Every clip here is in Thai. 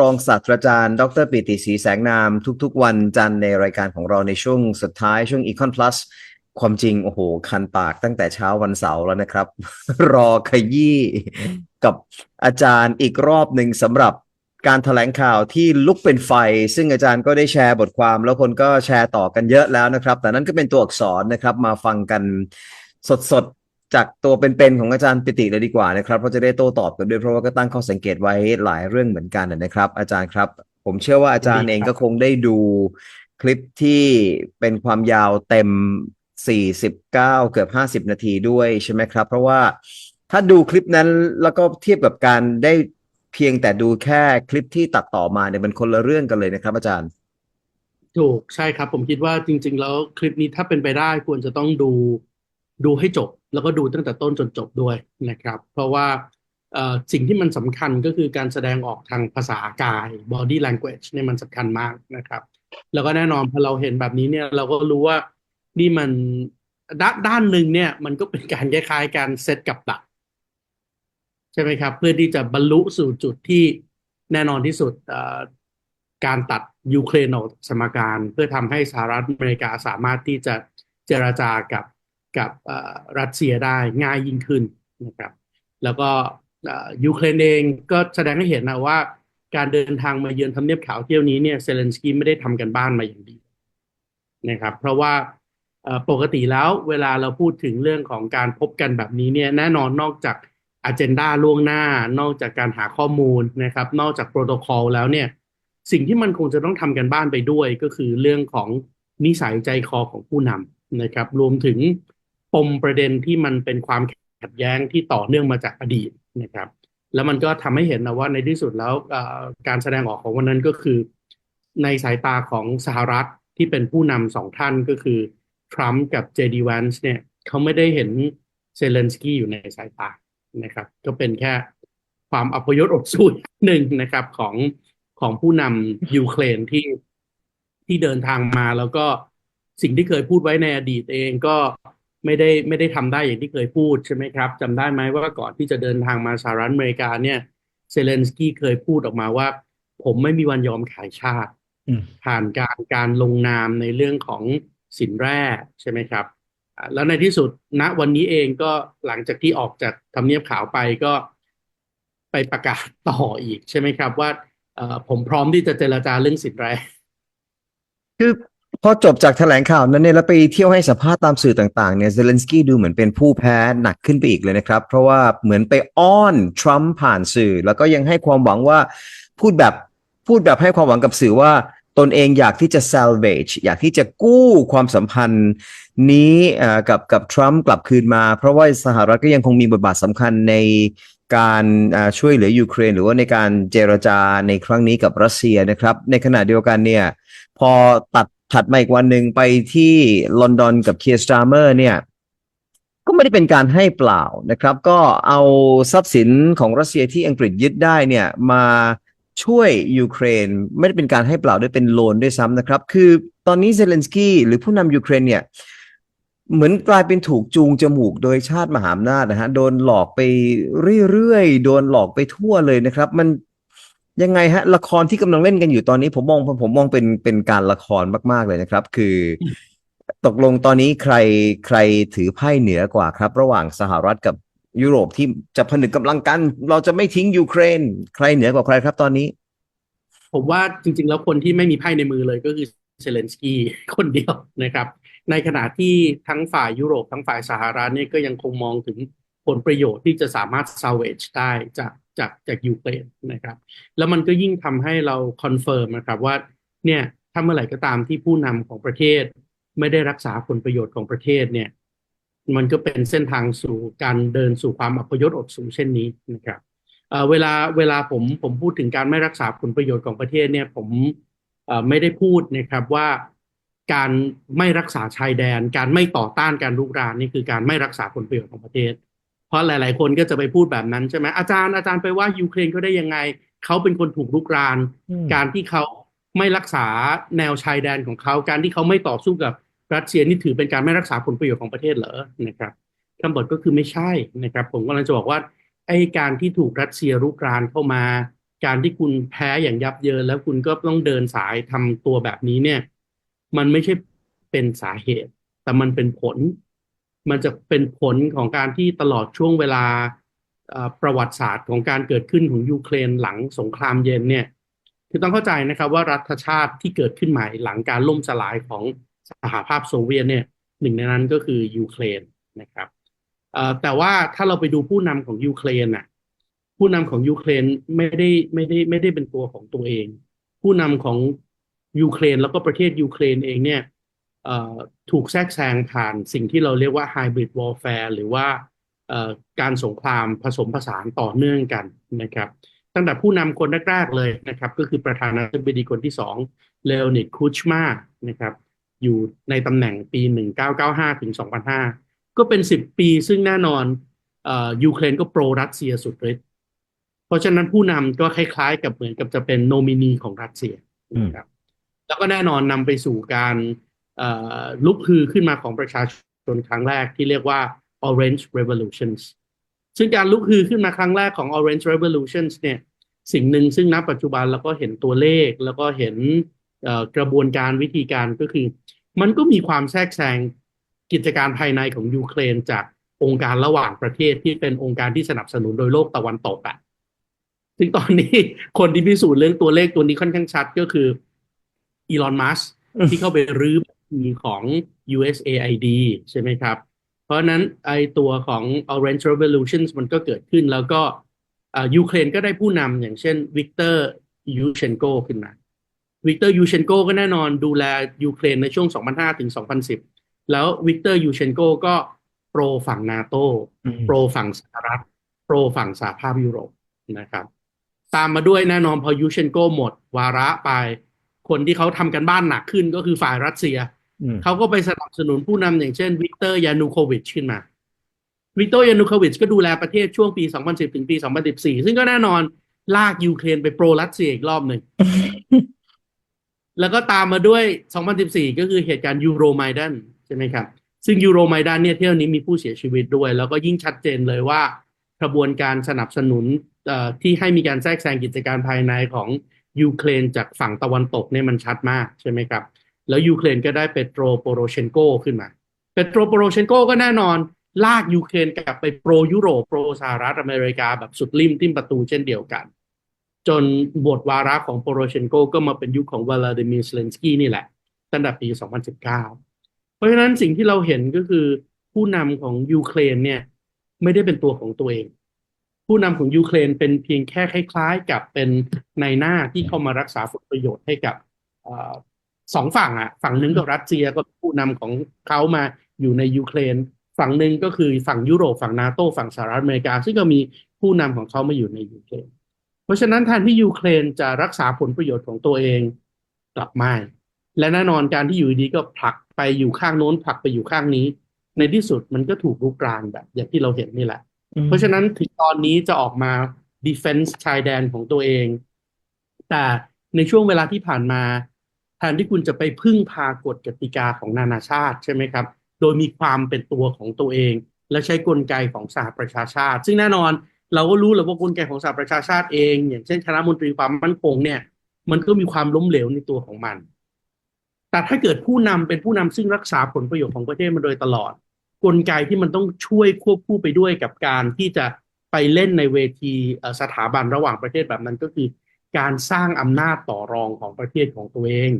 รองศาสตราจารย์ ดรปิติศรีแสงนาม ทุกๆ วันจันทร์ในรายการของเราในช่วงสุดท้ายช่วง Econ Plus ความจริง โอ้โห คันปากตั้งแต่เช้าวันเสาร์แล้วนะครับ รอขยี้กับอาจารย์อีกรอบหนึ่งสำหรับการถแถลงข่าวที่ลุกเป็นไฟ ซึ่งอาจารย์ก็ได้แชร์บทความ แล้วคนก็แชร์ต่อกันเยอะแล้วนะครับ แต่นั่นก็เป็นตัวอักษรนะครับ มาฟังกันสด จากตัวเป็นๆของอาจารย์ปิติเลยดีกว่านะครับเพราะจะได้โต้ตอบกันด้วยเพราะว่าก็ตั้งข้อสังเกตไว้หลายเรื่องเหมือนกันนะครับ อาจารย์ครับ ผมเชื่อว่าอาจารย์เองก็คงได้ดูคลิปที่เป็นความยาวเต็ม 49 เกือบ 50 นาทีด้วยใช่ไหมครับ เพราะว่าถ้าดูคลิปนั้นแล้วก็เทียบกับการได้เพียงแต่ดูแค่คลิปที่ตัดต่อมาเนี่ยมันคนละเรื่องกันเลยนะครับ อาจารย์ ถูกใช่ครับ ผมคิดว่าจริง ๆ แล้วคลิปนี้ถ้าเป็นไปได้ควรจะต้องดูดูให้จบ แล้วก็ดูตั้งแต่ต้นจนจบด้วยนะครับ เพราะว่าสิ่งที่มันสำคัญก็คือการแสดงออกทางภาษากาย body language เนี่ยมันสำคัญมากนะครับ แล้วก็แน่นอนพอเราเห็นแบบนี้เนี่ยเราก็รู้ว่านี่มันด้านด้านหนึ่งเนี่ยมันก็เป็นการคล้ายๆการเซตกับดักใช่ไหมครับ เพื่อที่จะบรรลุสู่จุดที่แน่นอนที่สุดการตัดยูเครนออกจากสมการ เพื่อทำให้สหรัฐอเมริกาสามารถที่จะเจรจากับ กับรัสเซียได้ง่ายยิ่งขึ้นนะครับ แล้วก็ยูเครนเองก็แสดงให้เห็นนะว่า การเดินทางมาเยือนทำเนียบขาวเที่ยวนี้เนี่ยเซเลนสกี้ไม่ได้ทำกันบ้านมาอย่างดีนะครับ เพราะว่าปกติแล้วเวลาเราพูดถึงเรื่องของการพบกันแบบนี้เนี่ยแน่นอนนอกจากอ g e n d a ล่วงหน้า นอกจากการหาข้อมูลนะครับ นอกจากโปรโตคอลแล้วเนี่ย สิ่งที่มันคงจะต้องทำกันบ้านไปด้วยก็คือเรื่องของนิสัยใจคอของผู้นำนะครับ รวมถึง ปมประเด็นที่มันเป็นความขัดแย้งที่ต่อเนื่องมาจากอดีตนะครับ แล้วมันก็ทำให้เห็นนะว่าในที่สุดแล้วการแสดงออกของวันนั้นก็คือ ในสายตาของสหรัฐที่เป็นผู้นำสองท่านก็คือทรัมป์กับเจดีแวนส์เนี่ยเขาไม่ได้เห็นเซเลนสกี้อยู่ในสายตานะครับ ก็เป็นแค่ความอัปยศอดสู้หนึ่งนะครับของของผู้นำยูเครนที่ที่เดินทางมาแล้วก็สิ่งที่เคยพูดไว้ในอดีตเองก็ ไม่ได้ไม่ได้ทำได้อย่างที่เคยพูดใช่ไหมครับจำได้ไหมว่าก่อนที่จะเดินทางมาสหรัฐอเมริกาเนี่ยเซเลนสกี้เคยพูดออกมาว่า ผมไม่มีวันยอมขายชาติอืมผ่านการการลงนามในเรื่องของสินแร่ใช่ไหมครับอ่าแล้วในที่สุดณวันนี้เองก็หลังจากที่ออกจากทำเนียบขาวไปก็ไปประกาศต่ออีกใช่ไหมครับ ว่าเอ่อผมพร้อมที่จะเจรจาเรื่องสินแร่คือ พอจบจากแถลงข่าวนั้นเนี่ยแล้วไปเที่ยวให้สัมภาษณ์ตามสื่อต่างๆเนี่ยเซเลนสกี้ดูเหมือนเป็นผู้แพ้หนักขึ้นไปอีกเลยนะครับ เพราะว่าเหมือนไปอ้อนทรัมป์ผ่านสื่อ แล้วก็ยังให้ความหวังว่าพูดแบบพูดแบบให้ความหวังกับสื่อว่าตนเองอยากที่จะ salvage อยากที่จะกู้ความสัมพันธ์นี้อ่อกับกับทรัมป์กลับคืนมา เพราะว่าสหรัฐก็ยังคงมีบทบาทสำคัญในการอ่าช่วยเหลือยูเครน หรือว่าในการเจรจาในครั้งนี้กับรัสเซียนะครับ ในขณะเดียวกันเนี่ยพอตัด ถัดมาอีกวันหนึ่งไปที่ลอนดอนกับเคียร์สตาร์เมอร์เนี่ย ก็ไม่ได้เป็นการให้เปล่านะครับ ก็เอาทรัพย์สินของรัสเซียที่อังกฤษยึดได้เนี่ยมาช่วยยูเครนไม่ได้เป็นการให้เปล่าด้วยเป็นโลนด้วยซ้ำนะครับ คือตอนนี้เซเลนสกี้หรือผู้นำยูเครนเนี่ยเหมือนกลายเป็นถูกจูงจมูกโดยชาติมหาอำนาจนะฮะ โดนหลอกไปเรื่อยๆ โดนหลอกไปทั่วเลยนะครับ มัน ยังไงฮะ ละครที่กำลังเล่นกันอยู่ตอนนี้ ผมมองผมมองเป็นเป็นการละครมาก ๆเลยนะครับ คือ ตกลงตอนนี้ใครใครถือไพ่เหนือกว่าครับ ระหว่างสหรัฐกับยุโรปที่จะผนึกกำลังกัน เราจะไม่ทิ้งยูเครน ใครเหนือกว่าใครครับตอนนี้ ผมว่าจริง ๆ แล้วคนที่ไม่มีไพ่ในมือเลยก็คือเซเลนสกี้คนเดียวนะครับ ในขณะที่ทั้งฝ่ายยุโรปทั้งฝ่ายสหรัฐเนี่ยก็ยังคงมองถึงผลประโยชน์ที่จะสามารถ salvage ได้จาก จากจากยูเครนนะครับ แล้วมันก็ยิ่งทำให้เราคอนเฟิร์มนะครับว่าเนี่ยถ้าเมื่อไหร่ก็ตามที่ผู้นำของประเทศ ไม่ได้รักษาผลประโยชน์ของประเทศเนี่ย มันก็เป็นเส้นทางสู่การเดินสู่ความอัปยศอดสูงเช่นนี้นะครับเวลาเวลาผมผมพูดถึงการไม่รักษาผลประโยชน์ของประเทศเนี่ยผมไม่ได้พูดนะครับว่าการไม่รักษาชายแดน การไม่ต่อต้านการลุกรานนี่คือการไม่รักษาผลประโยชน์ของประเทศ เพราะหลาย ๆ คนก็จะไปพูดแบบนั้นใช่ไหมอาจารย์อาจารย์ไปว่ายูเครนเขาได้ยังไงเขาเป็นคนถูกลุกรานอืมการที่เขาไม่รักษาแนวชายแดนของเขาการที่เขาไม่ต่อสู้กับรัสเซียนี่ถือเป็นการไม่รักษาผลประโยชน์ของประเทศเหรอนะครับคำตอบก็คือไม่ใช่นะครับ ผมกำลังจะบอกว่าไอ้การที่ถูกรัสเซียรุกรานเข้ามา การที่คุณแพ้อย่างยับเยินแล้วคุณก็ต้องเดินสายทำตัวแบบนี้เนี่ย มันไม่ใช่เป็นสาเหตุ แต่มันเป็นผล มันจะเป็นผลของการที่ตลอดช่วงเวลาประวัติศาสตร์ของการเกิดขึ้นของยูเครนหลังสงครามเย็นเนี่ยคือต้องเข้าใจนะครับว่ารัฐชาติที่เกิดขึ้นใหม่หลังการล่มสลายของสหภาพโซเวียตเนี่ยหนึ่งในนั้นก็คือยูเครนนะครับแต่ว่าถ้าเราไปดูผู้นำของยูเครนน่ะผู้นำของยูเครนไม่ได้ไม่ได้ไม่ได้เป็นตัวของตัวเอง ผู้นำของยูเครนแล้วก็ประเทศยูเครนเองเนี่ย ถูกแทรกแซงผ่านสิ่งที่เราเรียกว่า hybrid warfare หรือว่าเอ่อการสงครามผสมผสานต่อเนื่องกันนะครับ ตั้งแต่ผู้นำคนแรกๆเลยนะครับ ก็คือประธานาธิบดีคนที่สองเลโอนิดคูชมานะครับ อยู่ในตำแหน่งปี 1995 ถึง 2005 ก็เป็น 10 ปีซึ่งแน่นอนเอ่อยูเครนก็โปรรัสเซียสุดฤทธิ์เพราะฉะนั้นผู้นำก็คล้ายๆ กับเหมือนกับจะเป็นโนมินีของรัสเซียนะครับแล้วก็แน่นอนนำไปสู่การเอ่อ ลุกฮือขึ้นมาของประชาชนครั้งแรกที่เรียกว่า Orange Revolutions ซึ่งการลุกฮือขึ้นมาครั้งแรกของ Orange Revolutions เนี่ยสิ่งหนึ่งซึ่งณปัจจุบันเราก็เห็นตัวเลขแล้วก็เห็นกระบวนการวิธีการก็คือ มันก็มีความแทรกแซงกิจการภายในของยูเครนจากองค์การระหว่างประเทศที่เป็นองค์การที่สนับสนุนโดยโลกตะวันตกอะซึ่งตอนนี้คนที่พิสูจน์เรื่องตัวเลขตัวนี้ค่อนข้างชัดก็คืออีลอนมัสที่เข้าไปรื้อ บัญชีของ USAID ใช่ไหมครับ เพราะฉะนั้นไอตัวของ Orange Revolution มันก็เกิดขึ้นแล้วก็อ่ายูเครนก็ได้ผู้นำอย่างเช่นวิกเตอร์ยูเชนโกขึ้นมาวิกเตอร์ยูเชนโกก็แน่นอนดูแลยูเครนในช่วง 2005 ถึง 2010 แล้ววิกเตอร์ยูเชนโกก็โปรฝั่งนาโตอืมโปรฝั่งสหรัฐโปรฝั่งสหภาพยุโรปนะครับ ตามมาด้วยแน่นอนพอยูเชนโกหมด วาระไป คนที่เขาทำกันบ้านหนักขึ้นก็คือฝ่ายรัสเซียอืม เขาก็ไปสนับสนุนผู้นำอย่างเช่นวิกเตอร์ยานูโควิชขึ้นมา วิกเตอร์ยานูโควิชก็ดูแลประเทศช่วงปี 2010 ถึงปี 2014 ซึ่งก็แน่นอนลากยูเครนไปโปรรัสเซียอีกรอบหนึ่ง แล้วก็ตามมาด้วย 2014 ก็คือเหตุการณ์ยูโรไมดันใช่ไหมครับ ซึ่งยูโรไมดันเนี่ยเที่ยวนี้มีผู้เสียชีวิตด้วย แล้วก็ยิ่งชัดเจนเลยว่ากระบวนการสนับสนุนเอ่อที่ให้มีการแทรกแซงกิจการภายในของยูเครนจากฝั่งตะวันตกเนี่ยมันชัดมากใช่ไหมครับ แล้วยูเครนก็ได้เปโตรโปโรเชนโกขึ้นมาเปโตรโปโรเชนโกก็แน่นอน ลากยูเครนกลับไปโปรยุโรปโปรสหรัฐอเมริกาแบบสุดริมทิ่มประตูเช่นเดียวกัน จนบทวาระของโปโรเชนโกก็มาเป็นยุคของวลาดิมีร์เซเลนสกี้นี่แหละตั้งแต่ปี 2019 เพราะฉะนั้นสิ่งที่เราเห็นก็คือผู้นำของยูเครนเนี่ยไม่ได้เป็นตัวของตัวเอง ผู้นำของยูเครนเป็นเพียงแค่คล้าย ๆ กับเป็นในายหน้าที่เข้ามารักษาผลประโยชน์ให้กับ สองฝั่งอะ ฝั่งหนึ่งก็รัสเซียก็ผู้นำของเขามาอยู่ในยูเครน ฝั่งหนึ่งก็คือฝั่งยุโรปฝั่งนาโตฝั่งสหรัฐอเมริกา ซึ่งก็มีผู้นำของเขามาอยู่ในยูเครน เพราะฉะนั้นแทนที่ยูเครนจะรักษาผลประโยชน์ของตัวเองกลับไม่ และแน่นอนการที่อยู่ดีๆก็ผลักไปอยู่ข้างโน้นผลักไปอยู่ข้างนี้ ในที่สุดมันก็ถูกลุกรานแบบ อย่างที่เราเห็นนี่แหละ เพราะฉะนั้นถึงตอนนี้จะออกมา defense ชายแดนของตัวเอง แต่ในช่วงเวลาที่ผ่านมา แทนที่คุณจะไปพึ่งพากฎกติกาของนานาชาติใช่ไหมครับ โดยมีความเป็นตัวของตัวเอง และใช้กลไกของสหประชาชาติ ซึ่งแน่นอนเราก็รู้แหละว่ากลไกของสหประชาชาติเอง อย่างเช่นคณะมนตรีความมั่นคงเนี่ยมันก็มีความล้มเหลวในตัวของมัน แต่ถ้าเกิดผู้นำเป็นผู้นำซึ่งรักษาผลประโยชน์ของประเทศมาโดยตลอด กลไกที่มันต้องช่วยควบคู่ไปด้วยกับการที่จะไปเล่นในเวทีสถาบันระหว่างประเทศแบบนั้นก็คือ การสร้างอำนาจต่อรองของประเทศของตัวเอง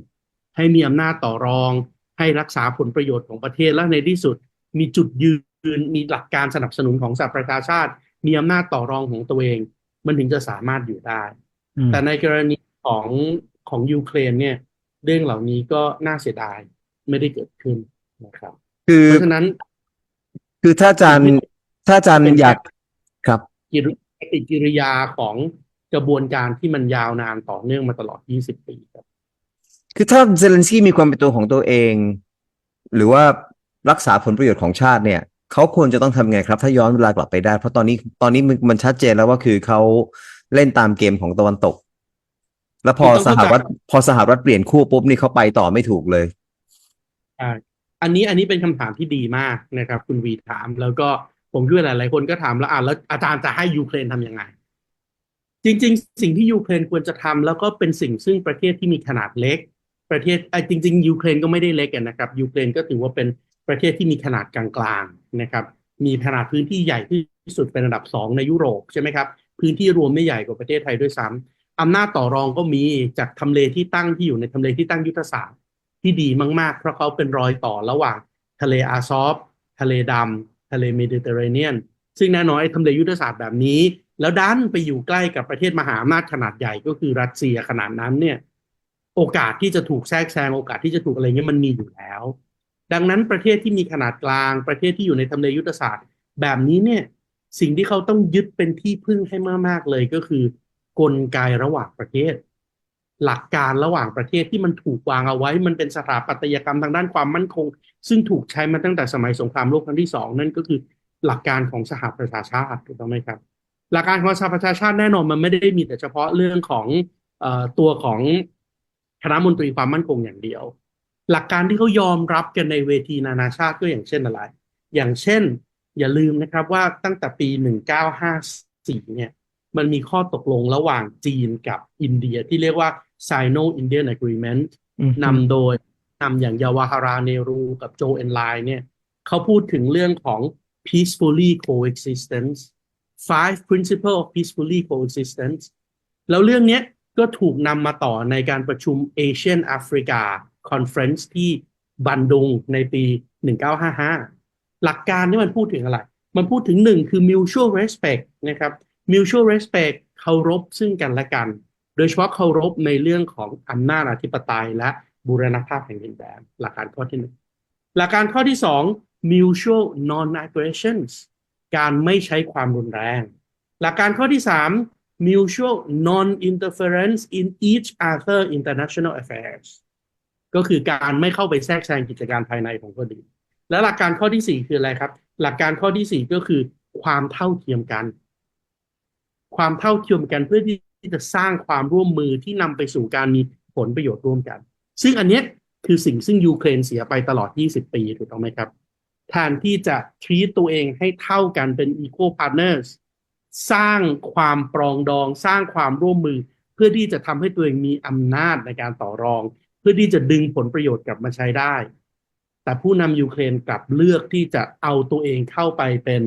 ให้มีอำนาจต่อรอง ให้รักษาผลประโยชน์ของประเทศและในที่สุด มีจุดยืนมีหลักการสนับสนุนของสหประชาชาติ มีอำนาจต่อรองของตัวเอง มันถึงจะสามารถอยู่ได้อืมแต่ในกรณีของของยูเครนเนี่ย เรื่องเหล่านี้ก็น่าเสียดายไม่ได้เกิดขึ้นนะครับ คือเพราะฉะนั้น คือถ้าอาจารย์ถ้าอาจารย์อยากครับกิริปฏิกิริยาของ กระบวนการที่มันยาวนานต่อเนื่องมาตลอด 20 ปีครับ คือถ้าเซเลนสกี้มีความเป็นตัวของตัวเอง หรือว่ารักษาผลประโยชน์ของชาติเนี่ยเขาควรจะต้องทำไงครับ ถ้าย้อนเวลากลับไปได้ เพราะตอนนี้ตอนนี้มันมันชัดเจนแล้วว่าคือเขาเล่นตามเกมของตะวันตก แล้วพอคือต้องสเข้าใจหรัฐพอสหรัฐเปลี่ยนคู่ปุ๊บนี่เขาไปต่อไม่ถูกเลยอ่าอันนี้อันนี้เป็นคำถามที่ดีมากนะครับ คุณวีถาม แล้วก็ผมคิดว่าหลายๆคนก็ถามแล้วอ่าแล้วอาจารย์จะให้ยูเครนทำยังไง จริง ๆ สิ่งที่ยูเครนควรจะทำแล้วก็เป็นสิ่งซึ่งประเทศที่มีขนาดเล็ก ประเทศไอ้จริง ๆ ยูเครนก็ไม่ได้เล็กอะนะครับยูเครนก็ถือว่าเป็นประเทศที่มีขนาดกลางๆนะครับ มีขนาดพื้นที่ใหญ่ที่สุดเป็นอันดับสองในยุโรปใช่ไหมครับพื้นที่รวมไม่ใหญ่กว่าประเทศไทยด้วยซ้ำอำนาจต่อรองก็มีจากทำเลที่ตั้งที่อยู่ในทำเลที่ตั้งยุทธศาสตร์ที่ดีมากๆ เพราะเขาเป็นรอยต่อระหว่างทะเลอาซอฟ ทะเลดำทะเลเมดิเตอร์เรเนียน ซึ่งแน่นอนไอ้ทำเลยุทธศาสตร์แบบนี้ แล้วดันไปอยู่ใกล้กับประเทศมหาอำนาจขนาดใหญ่ก็คือรัสเซียขนาดนั้นเนี่ย โอกาสที่จะถูกแทรกแซงโอกาสที่จะถูกอะไรเงี้ยมันมีอยู่แล้ว ดังนั้นประเทศที่มีขนาดกลางประเทศที่อยู่ในทำเลยุทธศาสตร์ แบบนี้เนี่ยสิ่งที่เขาต้องยึดเป็นที่พึ่งให้มากๆเลยก็คือกลไกระหว่างประเทศ หลักการระหว่างประเทศที่มันถูกวางเอาไว้ มันเป็นสถาปัตยกรรมทางด้านความมั่นคง ซึ่งถูกใช้มาตั้งแต่สมัยสงครามโลกครั้งที่สองนั่นก็คือหลักการของสหประชาชาติถูกต้องไหมครับ หลักการของสหประชาชาติแน่นอนมันไม่ได้มีแต่เฉพาะเรื่องของเอ่อตัวของคณะมนตรีความมั่นคงอย่างเดียว หลักการที่เขายอมรับกันในเวทีนานาชาติก็อย่างเช่นอะไร อย่างเช่น อย่าลืมนะครับว่าตั้งแต่ปี 1954 เนี่ยมันมีข้อตกลงระหว่างจีนกับอินเดียที่เรียกว่า Sino-Indian Agreement นำโดยนำอย่างยาวาฮาราเนรูกับโจเอนไลน์เนี่ยเขาพูดถึงเรื่องของ peacefully coexistence five principle of peacefully coexistence แล้วเรื่องนี้ก็ถูกนำมาต่อในการประชุม Asian Africa Conference ที่บันดุงในปี 1955 หลักการนี่มันพูดถึงอะไร มันพูดถึงหนึ่งคือ mutual respect นะครับ mutual respect เคารพซึ่งกันและกัน โดยเฉพาะเคารพในเรื่องของอำนาจอธิปไตยและบูรณภาพแห่งดินแดนหลักการข้อที่หนึ่งหลักการข้อที่สอง mutual non-aggressions การไม่ใช้ความรุนแรง หลักการข้อที่สาม mutual non-interference in each other international affairs ก็คือการไม่เข้าไปแทรกแซงกิจการภายในของคนอื่น และหลักการข้อที่สี่คืออะไรครับ หลักการข้อที่สี่ก็คือความเท่าเทียมกัน ความเท่าเทียมกันเพื่อที่จะสร้างความร่วมมือที่นำไปสู่การมีผลประโยชน์ร่วมกัน ซึ่งอันนี้คือสิ่งซึ่งยูเครนเสียไปตลอด 20 ปีถูกต้องไหมครับ แทนที่จะ treat ตัวเองให้เท่ากันเป็น equal partners สร้างความปรองดอง สร้างความร่วมมือ เพื่อที่จะทำให้ตัวเองมีอำนาจในการต่อรอง เพื่อที่จะดึงผลประโยชน์กลับมาใช้ได้ แต่ผู้นำยูเครนกลับเลือกที่จะเอาตัวเองเข้าไปเป็น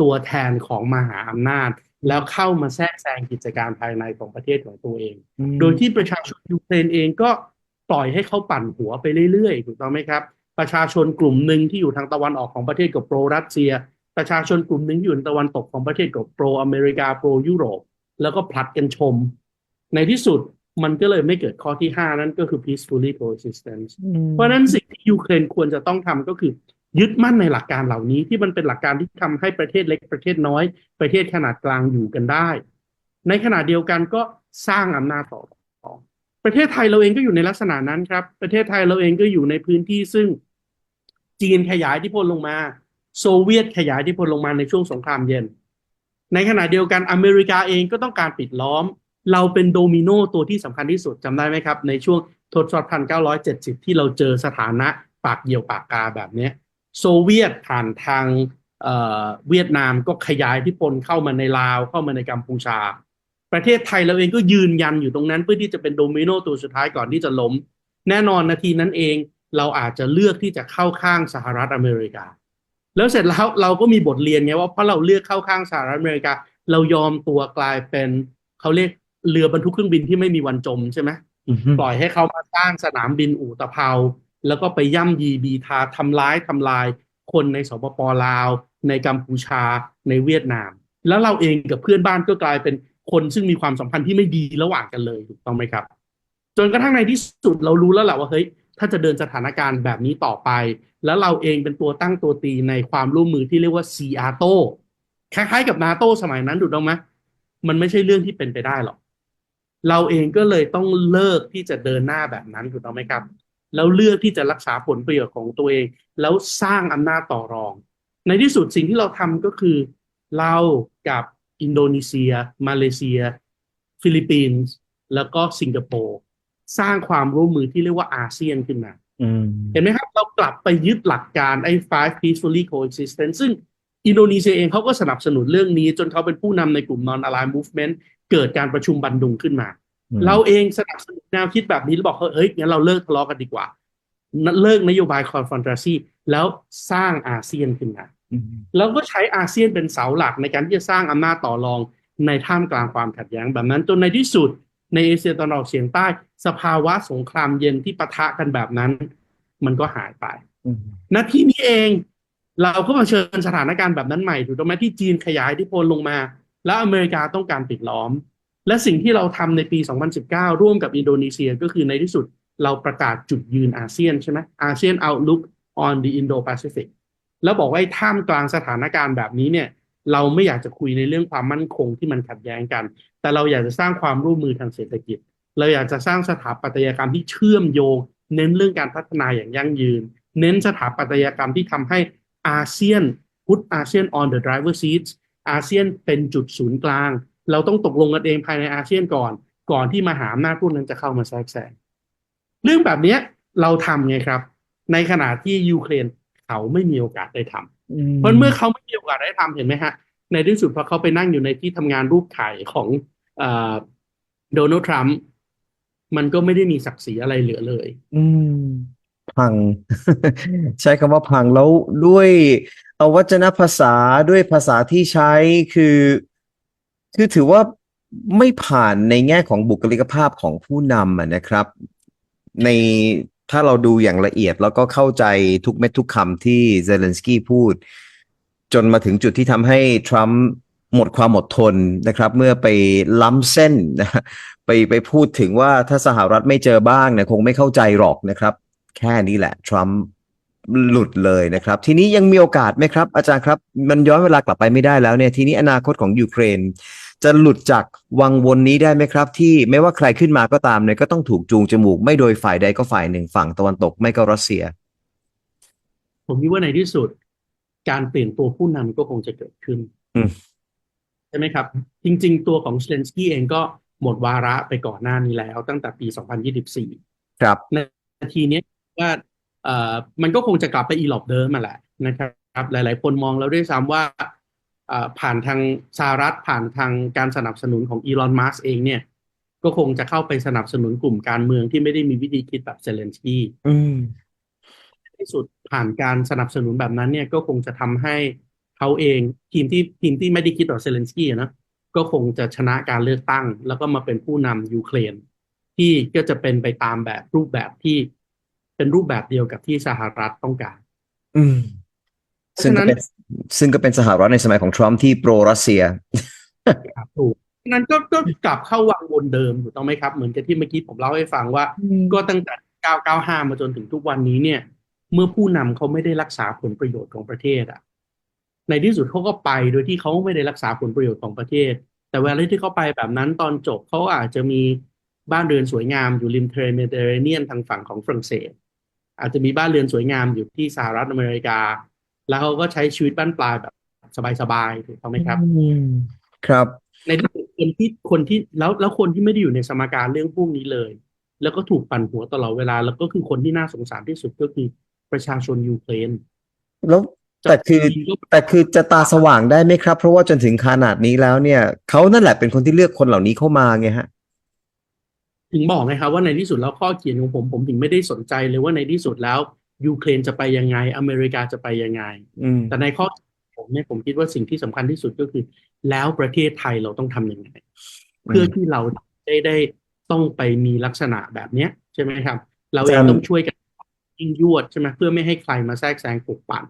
ตัวแทนของมหาอำนาจ แล้วเข้ามาแทรกแซงกิจการภายในของประเทศของตัวเอง โดยที่ประชาชนยูเครนเองก็ปล่อยให้เขาปั่นหัวไปเรื่อยๆ ถูกต้องไหมครับ ประชาชนกลุ่มหนึ่งที่อยู่ทางตะวันออกของประเทศกับโปรรัสเซีย ประชาชนกลุ่มหนึ่งที่อยู่ทางตะวันตกของประเทศกับโปรอเมริกาโปรยุโรป แล้วก็ผลัดกันชม ในที่สุดมันก็เลยไม่เกิดข้อที่5นั่นก็คือ peacefully coexistence เพราะฉะนั้นสิ่งที่ยูเครนควรจะต้องทำก็คือ ยึดมั่นในหลักการเหล่านี้ที่มันเป็นหลักการที่ทำให้ประเทศเล็กประเทศน้อย ประเทศขนาดกลางอยู่กันได้ ในขณะเดียวกันก็สร้างอำนาจต่อรองประเทศไทยเราเองก็อยู่ในลักษณะนั้นครับ ประเทศไทยเราเองก็อยู่ในพื้นที่ซึ่ง จีนขยายอิทธิพลลงมา โซเวียตขยายอิทธิพลลงมาในช่วงสงครามเย็น ในขณะเดียวกันอเมริกาเองก็ต้องการปิดล้อม เราเป็นโดมิโนตัวที่สำคัญที่สุดจำได้ไหมครับ ในช่วงทศวรรษพันเก้าร้อยเจ็ดสิบที่เราเจอสถานะปากเหี่ยวปากกาแบบนี้โซเวียตผ่านทางเเวียดนามก็ขยายทธิพลเข้ามาในลาวเข้ามาในกัมพูชา ประเทศไทยเราเองก็ยืนยันอยู่ตรงนั้นเพื่อที่จะเป็นโดมิโนตัวสุดท้ายก่อนที่จะล้ม แน่นอนนาทีนั้นเอง เราอาจจะเลือกที่จะเข้าข้างสหรัฐอเมริกา แล้วเสร็จแล้วเราก็มีบทเรียนไงว่าเพราะเราเลือกเข้าข้างสหรัฐอเมริกา เรายอมตัวกลายเป็นเขาเรียกเรือบรรทุกเครื่องบินที่ไม่มีวันจมใช่ไหมปล่อยให้เขามาสร้างสนามบินอู่ตะเภาแล้วก็ไปย่ำยีบีทาทำร้ายทำลายคนในสปปลาว ในกัมพูชาในเวียดนาม แล้วเราเองกับเพื่อนบ้านก็กลายเป็นคนซึ่งมีความสัมพันธ์ที่ไม่ดีระหว่างกันเลยถูกต้องไหมครับ จนกระทั่งในที่สุดเรารู้แล้วแหละว่าเฮ้ย ถ้าจะเดินสถานการณ์แบบนี้ต่อไป แล้วเราเองเป็นตัวตั้งตัวตีในความร่วมมือที่เรียกว่าซีอาโตคล้ายๆกับนาโตสมัยนั้นถูกต้องไหมมันไม่ใช่เรื่องที่เป็นไปได้หรอก เราเองก็เลยต้องเลิกที่จะเดินหน้าแบบนั้นถูกต้องไหมครับ แล้วเลือกที่จะรักษาผลประโยชน์ของตัวเอง แล้วสร้างอำนาจต่อรอง ในที่สุดสิ่งที่เราทำก็คือ เรากับอินโดนีเซีย มาเลเซีย ฟิลิปปินส์ แล้วก็สิงคโปร์ สร้างความร่วมมือที่เรียกว่าอาเซียนขึ้นมาเห็นไหมครับ เรากลับไปยึดหลักการไอ้ five peacefully coexistence ซึ่งอินโดนีเซียเองเขาก็สนับสนุนเรื่องนี้ จนเขาเป็นผู้นำในกลุ่ม non aligned movement เกิดการประชุมบันดุงขึ้นมาอืมเราเองสนับสนุนแนวคิดแบบนี้แล้วบอกเฮ้ยงั้นเราเลิกทะเลาะกันดีกว่า เลิกนโยบายคอนฟรอนตราซีแล้วสร้างอาเซียนขึ้นมาอืมแล้วก็ใช้อาเซียนเป็นเสาหลักในการที่จะสร้างอำนาจต่อรองในท่ามกลางความขัดแย้งแบบนั้นจนในที่สุด ในเอเชียตะวันออกเฉียงใต้ สภาวะสงครามเย็นที่ปะทะกันแบบนั้น มันก็หายไปอืมนาทีนี้เอง เราก็มาเชิญสถานการณ์แบบนั้นใหม่ถูกต้องไหมที่จีนขยายอิทธิพลลงมา แล้วอเมริกาต้องการปิดล้อม และสิ่งที่เราทำในปี 2019 ร่วมกับอินโดนีเซียก็คือในที่สุดเราประกาศจุดยืนอาเซียนใช่ไหมอาเซียน Outlook on the Indo-Pacific แล้วบอกว่าไอ้ท่ามกลางสถานการณ์แบบนี้เนี่ย เราไม่อยากจะคุยในเรื่องความมั่นคงที่มันขัดแย้งกัน แต่เราอยากจะสร้างความร่วมมือทางเศรษฐกิจ เราอยากจะสร้างสถาปัตยกรรมที่เชื่อมโยง เน้นเรื่องการพัฒนาอย่างยั่งยืน เน้นสถาปัตยกรรมที่ทำให้อาเซียนพุทธอาเซียน on the driver seat อาเซียนเป็นจุดศูนย์กลาง เราต้องตกลงกันเองภายในอาเซียนก่อน ก่อนที่มาหาอำนาจพวกนั้นจะเข้ามาแทรกแซงเรื่องแบบนี้เราทำไงครับ ในขณะที่ยูเครนเขาไม่มีโอกาสได้ทำ เพราะเมื่อเขาไม่มีโอกาสได้ทำเห็นไหมฮะ ในที่สุดพอเขาไปนั่งอยู่ในที่ทำงานรูปถ่ายของโดนัลด์ทรัมป์มันก็ไม่ได้มีศักดิ์ศรีอะไรเหลือเลย อืม พัง ใช้คำว่าพังแล้วด้วยเอาวจนภาษาด้วยภาษาที่ใช้คือ คือถือว่าไม่ผ่านในแง่ของบุคลิกภาพของผู้นำอะนะครับ ใน ถ้าเราดูอย่างละเอียดแล้วก็เข้าใจทุกเม็ดทุกคำที่เซเลนสกี้พูด จนมาถึงจุดที่ทำให้ทรัมป์หมดความอดทนนะครับ เมื่อไปล้ำเส้นนะไปไปพูดถึงว่าถ้าสหรัฐไม่เจอบ้างเนี่ยคงไม่เข้าใจหรอกนะครับ แค่นี้แหละ ทรัมป์หลุดเลยนะครับ ทีนี้ยังมีโอกาสไหมครับ อาจารย์ครับ มันย้อนเวลากลับไปไม่ได้แล้วเนี่ย ทีนี้อนาคตของยูเครน จะหลุดจากวังวนนี้ได้ไหมครับ ที่ไม่ว่าใครขึ้นมาก็ตามเนี่ยก็ต้องถูกจูงจมูก ไม่โดยฝ่ายใดก็ฝ่ายหนึ่งฝั่งตะวันตกไม่ก็รัสเซีย ผมคิดว่าในที่สุด การเปลี่ยนตัวผู้นำก็คงจะเกิดขึ้นอืมใช่ไหมครับ จริง ๆ ตัวของเซเลนสกี้เองก็หมดวาระไปก่อนหน้านี้แล้ว ตั้งแต่ปี 2024 ครับนาทีเนี้ยว่าเอ่อมันก็คงจะกลับไปอีหลอบเดิมมาแหละนะครับ หลาย ๆ คนมองแล้วด้วยซ้ำว่าเอ่อ ผ่านทางสหรัฐผ่านทางการสนับสนุนของอีลอนมัสเองเนี่ย ก็คงจะเข้าไปสนับสนุนกลุ่มการเมืองที่ไม่ได้มีวิธีคิดแบบเซเลนสกี้อืมที่สุดผ่านการสนับสนุนแบบนั้นเนี่ยก็คงจะทำให้เขาเองทีมที่ทีมที่ไม่ได้คิดแบบเซเลนสกี้อะนะก็คงจะชนะการเลือกตั้ง แล้วก็มาเป็นผู้นำยูเครนที่ก็จะเป็นไปตามแบบรูปแบบที่เป็นรูปแบบเดียวกับที่สหรัฐต้องการ อืมเพราะซึ่งฉะนั้ก็นเป็น ซึ่งก็เป็นสหรัฐในสมัยของทรัมป์ที่โปรรัสเซียครับถูกฉะนั้นก็ก็กลับเข้าวังวนเดิมถูกต้องไหมครับ เหมือนกับที่เมื่อกี้ผมเล่าให้ฟังว่า ก็ตั้งแต่ 995 มาจนถึงทุกวันนี้เนี่ย เมื่อผู้นำเขาไม่ได้รักษาผลประโยชน์ของประเทศอะในที่สุดเขาก็ไปโดยที่เขาไม่ได้รักษาผลประโยชน์ของประเทศ แต่เวลาที่เขาไปแบบนั้นตอนจบเขาอาจจะมีบ้านเรือนสวยงามอยู่ริมทะเลเมดิเตอร์เรเนียนทางฝั่งของฝรั่งเศส อาจจะมีบ้านเรือนสวยงามอยู่ที่สหรัฐอเมริกา แล้วเขาก็ใช้ชีวิตบ้านปลายแบบสบายๆถูกต้องไหมครับอืมครับ ในที่สุดคนที่คนที่แล้วแล้วคนที่ไม่ได้อยู่ในสมการเรื่องพวกนี้เลย แล้วก็ถูกปั่นหัวตลอดเวลา แล้วก็คือคนที่น่าสงสารที่สุดก็คือประชาชนยูเครนแล้วแต่คือจีนก็แต่คือจะตาสว่างได้ไหมครับ เพราะว่าจนถึงขนาดนี้แล้วเนี่ยเขานั่นแหละเป็นคนที่เลือกคนเหล่านี้เข้ามาไงฮะ ถึงบอกไงครับว่าในที่สุดแล้วข้อเขียนของผมผมถึงไม่ได้สนใจเลยว่าในที่สุดแล้ว ยูเครนจะไปยังไง อเมริกาจะไปยังไงอืมแต่ในข้อผมเนี่ยผมคิดว่าสิ่งที่สำคัญที่สุดก็คือ แล้วประเทศไทยเราต้องทำยังไง เพื่อที่เราได้ได้ต้องไปมีลักษณะแบบเนี้ย ใช่ไหมครับ เราเองอาจารย์ต้องช่วยกันยิ่งยวดใช่ไหมเพื่อไม่ให้ใครมาแทรกแซงปลุกปั่น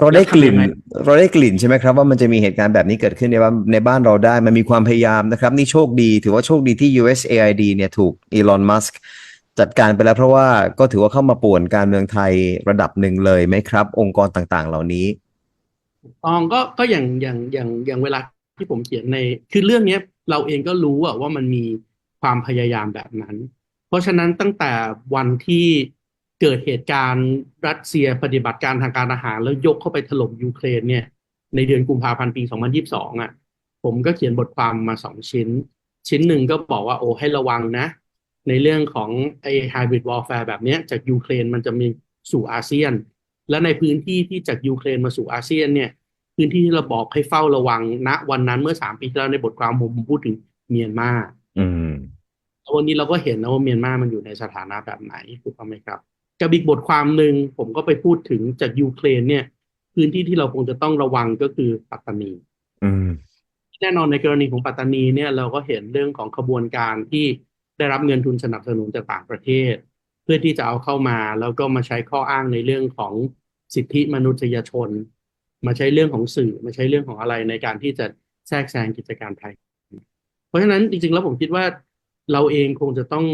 เราได้กลิ่นแล้วทำยังไงเราได้กลิ่นใช่ไหมครับ ว่ามันจะมีเหตุการณ์แบบนี้เกิดขึ้นในบ้านในบ้านเราได้ มันมีความพยายามนะครับ นี่โชคดี ถือว่าโชคดีที่ USAID เนี่ยถูกอีลอนมัสก์ จัดการไปแล้วเพราะว่าก็ถือว่าเข้ามาป่วนการเมืองไทยระดับหนึ่งเลยไหมครับ องค์กรต่างๆ เหล่านี้ตองก็ก็อย่างอย่างอย่างอย่างเวลาที่ผมเขียนใน คือเรื่องเนี้ย เราเองก็รู้อะว่ามันมีความพยายามแบบนั้น เพราะฉะนั้นตั้งแต่วันที่เกิดเหตุการณ์รัสเซียปฏิบัติการทางการอาหาร แล้วยกเข้าไปถล่มยูเครนเนี่ย ในเดือนกุมภาพันธ์ปี 2022อะผมก็เขียนบทความมาสองชิ้น ชิ้นหนึ่งก็บอกว่าโอ้ให้ระวังนะ ในเรื่องของไอ้ไฮบริดวอลแฟร์แบบเนี้ยจากยูเครนมันจะมีสู่อาเซียน และในพื้นที่ที่จากยูเครนมาสู่อาเซียนเนี่ยพื้นที่ที่เราบอกให้เฝ้าระวังณวันนั้นเมื่อสามปีที่แล้วในบทความผมผมพูดถึงเมียนมาอืมแล้ววันนี้เราก็เห็นนะว่าเมียนมามันอยู่ในสถานะแบบไหนถูกต้องไหมครับกับอีกบทความหนึ่งผมก็ไปพูดถึงจากยูเครนเนี่ย พื้นที่ที่เราคงจะต้องระวังก็คือปัตตานีอืมแน่นอนในกรณีของปัตตานีเนี่ยเราก็เห็นเรื่องของขบวนการที่ ได้รับเงินทุนสนับสนุนจากต่างประเทศ เพื่อที่จะเอาเข้ามาแล้วก็มาใช้ข้ออ้างในเรื่องของสิทธิมนุษยชน มาใช้เรื่องของสื่อมาใช้เรื่องของอะไรในการที่จะแทรกแซงกิจการไทย เพราะฉะนั้นจริงๆแล้วผมคิดว่าเราเองคงจะต้อง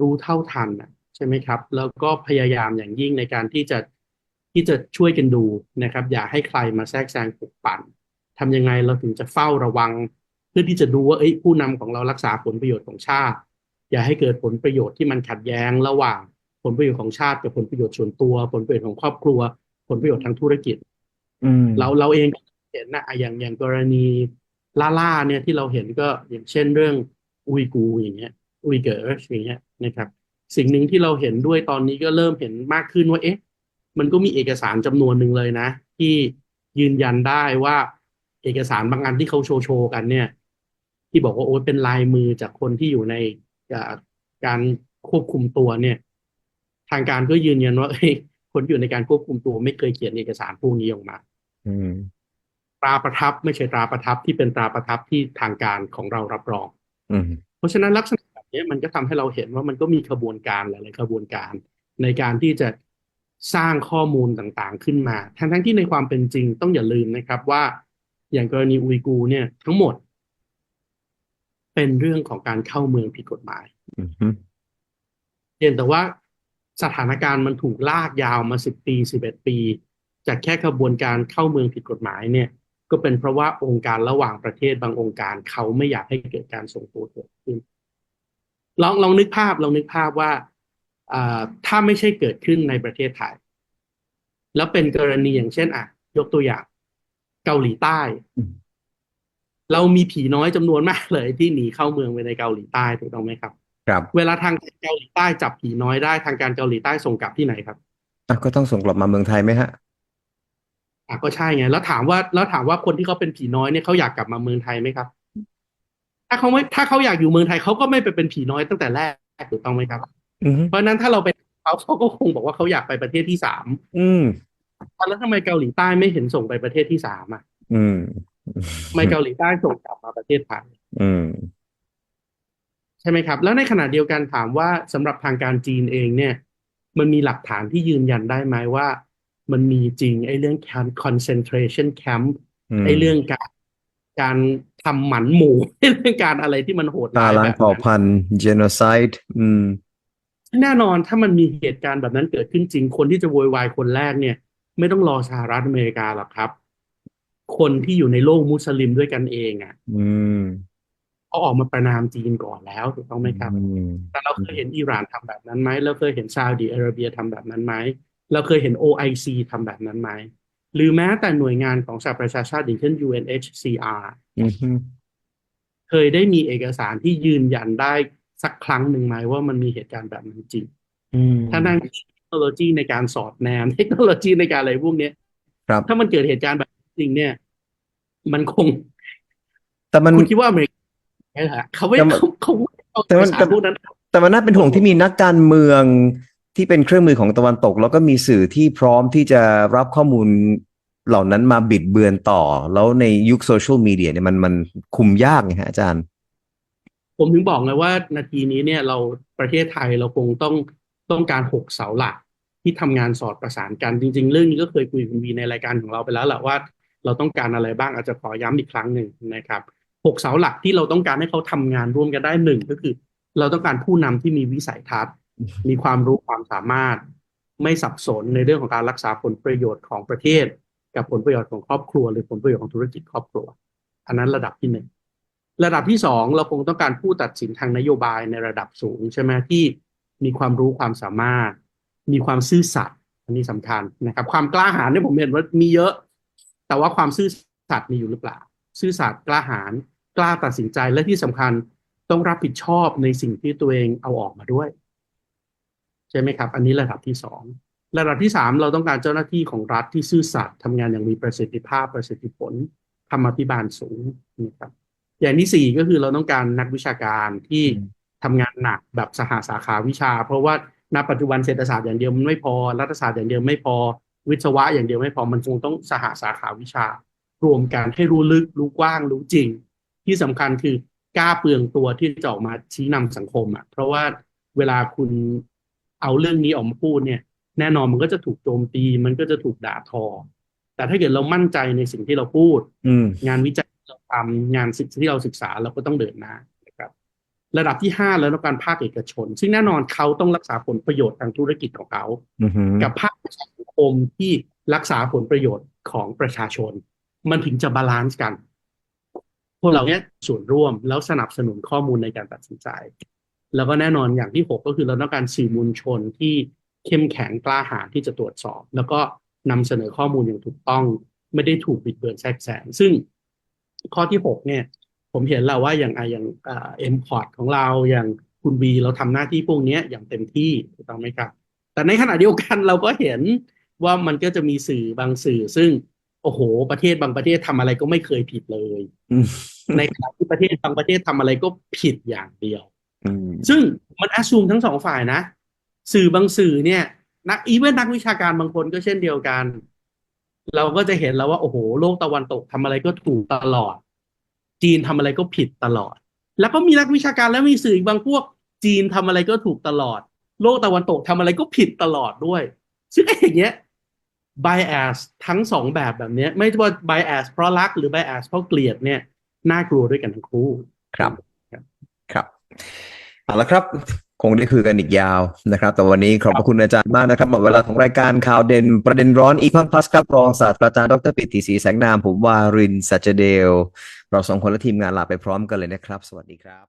รู้เท่าทันนะใช่ไหมครับ แล้วก็พยายามอย่างยิ่งในการที่จะที่จะช่วยกันดูนะครับ อย่าให้ใครมาแทรกแซงปลุกปั่นทำยังไงเราถึงจะเฝ้าระวัง เพื่อที่จะดูว่าเอ้ยผู้นำของเรารักษาผลประโยชน์ของชาติ อย่าให้เกิดผลประโยชน์ที่มันขัดแย้งระหว่างผลประโยชน์ของชาติกับผลประโยชน์ส่วนตัว ผลประโยชน์ของครอบครัว ผลประโยชน์ทางธุรกิจอืมเราเราเองก็เห็นนะอะอย่างอย่างกรณีล่าล่าเนี่ยที่เราเห็นก็อย่างเช่นเรื่องอุยกูร์อย่างเงี้ยอุยเกอร์อย่างเงี้ยนะครับ สิ่งหนึ่งที่เราเห็นด้วยตอนนี้ก็เริ่มเห็นมากขึ้นว่าเอ๊ะ มันก็มีเอกสารจำนวนหนึ่งเลยนะ ที่ยืนยันได้ว่า เอกสารบางอันที่เขาโชว์โชว์กันเนี่ย ที่บอกว่าโอ้ยเป็นลายมือจากคนที่อยู่ใน อ่าการควบคุมตัวเนี่ย ทางการก็ยืนยันว่าเอ้ยคนที่อยู่ในการควบคุมตัวไม่เคยเขียนเอกสารพวกนี้ออกมาอืมตราประทับไม่ใช่ตราประทับที่เป็นตราประทับที่ทางการของเรารับรอง อืมเพราะฉะนั้นลักษณะแบบนี้มันก็ทำให้เราเห็นว่ามันก็มีขบวนการหลายๆขบวนการ ในการที่จะสร้างข้อมูลต่างๆขึ้นมา ทั้งทั้งที่ในความเป็นจริงต้องอย่าลืมนะครับว่าอย่างกรณีอุยกูร์เนี่ยทั้งหมด เป็นเรื่องของการเข้าเมืองผิดกฎหมายอืมเพียงแต่ว่าสถานการณ์มันถูกลากยาวมาสิบปีสิบเอ็ดปี จากแค่ขบวนการเข้าเมืองผิดกฎหมายเนี่ย ก็เป็นเพราะว่าองค์การระหว่างประเทศบางองค์การเขาไม่อยากให้เกิดการส่งตัวเกิดขึ้นลองลองนึกภาพลองนึกภาพว่าอ่าถ้าไม่ใช่เกิดขึ้นในประเทศไทย แล้วเป็นกรณีอย่างเช่นอะ ยกตัวอย่าง เกาหลีใต้อืม เรามีผีน้อยจำนวนมากเลย ที่หนีเข้าเมืองไปในเกาหลีใต้ถูกต้องไหมครับ ครับ เวลาทางการเกาหลีใต้จับผีน้อยได้ทางการเกาหลีใต้ส่งกลับที่ไหนครับอะก็ต้องส่งกลับมาเมืองไทยไหมฮะอะก็ใช่ไง แล้วถามว่าแล้วถามว่าคนที่เขาเป็นผีน้อยเนี่ยเขาอยากกลับมาเมืองไทยไหมครับ ถ้าเขาไม่ถ้าเขาอยากอยู่เมืองไทยเขาก็ไม่ไปเป็นผีน้อยตั้งแต่แรกถูกต้องไหมครับอืมเพราะฉะนั้นถ้าเราเป็นเขาเขาก็คงบอกว่าเขาอยากไปประเทศที่สามอืมแล้วทำไมเกาหลีใต้ไม่เห็นส่งไปประเทศที่สามอะ อืมทำ ไมเกาหลีใต้ส่งกลับมาประเทศไทยอืมใช่ไหมครับ แล้วในขณะเดียวกันถามว่าสำหรับทางการจีนเองเนี่ย มันมีหลักฐานที่ยืนยันได้ไหมว่า มันมีจริงไอ้เรื่อง camp concentration camp อืมไอ้เรื่องการการทำหมันหมูไอ้เรื่องการอะไรที่มันโหดตาร้ายล้าแบงบเผ่านั้นพันธุ์ genocide อืมแน่นอนถ้ามันมีเหตุการณ์แบบนั้นเกิดขึ้นจริงคนที่จะโวยวายคนแรกเนี่ย ไม่ต้องรอสหรัฐอเมริกาหรอกครับ คนที่อยู่ในโลกมุสลิมด้วยกันเองอะอืมเขาออกมาประณามจีนก่อนแล้วถูกต้องไหมครับอืมแต่เราเคยเห็นอิหร่านทำแบบนั้นไหมเราเคยเห็นซาอุดิอาระเบียทำแบบนั้นไหมเราเคยเห็น OIC ทำแบบนั้นไหมหรือแม้แต่หน่วยงานของสหประชาชาติอย่างเช่น UNHCR อืมเคยได้มีเอกสารที่ยืนยันได้สักครั้งหนึ่งไหมว่ามันมีเหตุการณ์แบบนั้นจริงอืมถ้านั่งเทคโนโลยีในการสอดแนมเทคโนโลยีในการอะไรพวกเนี้ยครับถ้ามันเกิดเหตุการณ์แบบนี้ จริงเนี่ย มันคง แต่มันคุณคิดว่าอเมริกาใช่ฮะเขาไม่แต่มันเขาเขาไม่เอาแต่เอมักนสารแต่พวกนั้น แต่มันน่าเป็นห่วงที่มีนักการเมืองที่เป็นเครื่องมือของตะวันตก แล้วก็มีสื่อที่พร้อมที่จะรับข้อมูลเหล่านั้นมาบิดเบือนต่อ แล้วในยุคโซเชียลมีเดียเนี่ยมันมันคุมยากไงฮะอาจารย์ ผมถึงบอกเลยว่านาทีนี้เนี่ยเราประเทศไทยเราคงต้องต้องการหกเสาหลักที่ทำงานสอดประสานกันจริง ๆ เรื่องนี้ก็เคยคุยกับคุณวีในรายการของเราไปแล้วแหละว่า เราต้องการอะไรบ้างอาจจะขอย้ำอีกครั้งหนึ่งนะครับหกเสาหลักที่เราต้องการให้เขาทำงานร่วมกันได้หนึ่งก็คือ เราต้องการผู้นำที่มีวิสัยทัศน์ มีความรู้ความสามารถ ไม่สับสนในเรื่องของการรักษาผลประโยชน์ของประเทศ กับผลประโยชน์ของครอบครัว หรือผลประโยชน์ของธุรกิจครอบครัว อันนั้นระดับที่หนึ่งระดับที่สองเราคงต้องการผู้ตัดสินทางนโยบายในระดับสูงใช่ไหมที่มีความรู้ความสามารถ มีความซื่อสัตย์อันนี้สำคัญนะครับ ความกล้าหาญเนี่ยผมเห็นว่ามีเยอะ แต่ว่าความซื่อสัตย์มีอยู่หรือเปล่า ซื่อสัตย์กล้าหาญกล้าตัดสินใจและที่สำคัญต้องรับผิดชอบในสิ่งที่ตัวเองเอาออกมาด้วย ใช่ไหมครับ อันนี้ระดับที่สองระดับที่สามเราต้องการเจ้าหน้าที่ของรัฐที่ซื่อสัตย์ทำงานอย่างมีประสิทธิภาพประสิทธิผลธรรมาภิบาลสูงนะครับอย่างที่สี่ก็คือเราต้องการนักวิชาการที่อืมทำงานหนักแบบสหสาขาวิชา เพราะว่าณปัจจุบันเศรษฐศาสตร์อย่างเดียวมันไม่พอรัฐศาสตร์อย่างเดียวไม่พอ วิศวะอย่างเดียวไม่พอมันคงต้องสหสาขาวิชา รวมกันให้รู้ลึกรู้กว้างรู้จริง ที่สำคัญคือกล้าเปลืองตัวที่จะออกมาชี้นำสังคมอะ เพราะว่าเวลาคุณเอาเรื่องนี้ออกมาพูดเนี่ย แน่นอนมันก็จะถูกโจมตี มันก็จะถูกด่าทอ แต่ถ้าเกิดเรามั่นใจในสิ่งที่เราพูดอืมงานวิจัยที่เราทำงานศึกที่เราศึกษาเราก็ต้องเดินหน้านะค รับระดับที่ห้าแล้วต้องการภาคเอกชน ซึ่งแน่นอนเขาต้องรักษาผลประโยชน์ทางธุรกิจของเขาอือหือกับภาคสังคมที่รักษาผลประโยชน์ของประชาชน มันถึงจะบาลานซ์กันพวกเราเนี้ยส่วนร่วมแล้วสนับสนุนข้อมูลในการตัดสินใจ แล้วก็แน่นอนอย่างที่หกก็คือเราต้องการสื่อมวลชนที่เข้มแข็งกล้าหาญที่จะตรวจสอบ แล้วก็นำเสนอข้อมูลอย่างถูกต้อง ไม่ได้ถูกบิดเบือนแทรกแซงซึ่งข้อที่หกเนี่ย ผมเห็นแล้วว่าอย่างไอะอย่างเอ็มพอร์ตของเราอย่างคุณวีเราทำหน้าที่พวกเนี้ยอย่างเต็มที่ถูกต้องไหมครับ แต่ในขณะเดียวกันเราก็เห็นว่ามันก็จะมีสื่อบางสื่อ ซึ่งโอ้โห ประเทศบางประเทศทำอะไรก็ไม่เคยผิดเลยอืมในขณะที่ประเทศบางประเทศทำอะไรก็ผิดอย่างเดียวอืมซึ่งมันแอ s ซูมทั้งสองฝ่ายนะ สื่อบางสื่อเนี่ย นักอีเวนนักวิชาการบางคนก็เช่นเดียวกัน เราก็จะเห็นแล้วว่าโอ้โห โลกตะวันตกทำอะไรก็ถูกตลอด จีนทำอะไรก็ผิดตลอด แล้วก็มีนักวิชาการแล้วมีสื่ออีกบางพวก จีนทำอะไรก็ถูกตลอด โลกตะวันตกทำอะไรก็ผิดตลอดด้วย ซึ่งไอ้อย่างเงี้ย bias ทั้งสองแบบแบบเนี้ยไม่ว่า bias เพราะรักหรือ bias เพราะเกลียดเนี่ยน่ากลัวด้วยกันทั้งคู่ครับครับเอาละครับ คงได้คุยกันอีกยาวนะครับ แต่วันนี้ขอบพระคุณอาจารย์มากนะครับหมดเวลาของรายการข่าวเด่นประเด็นร้อนอีคอนพลัสครับรองศาสตราจารย์ดรปิติศรีแสงนามผมวารินทร์สัจเดล เราสองคนและทีมงานลาไปพร้อมกันเลยนะครับ สวัสดีครับ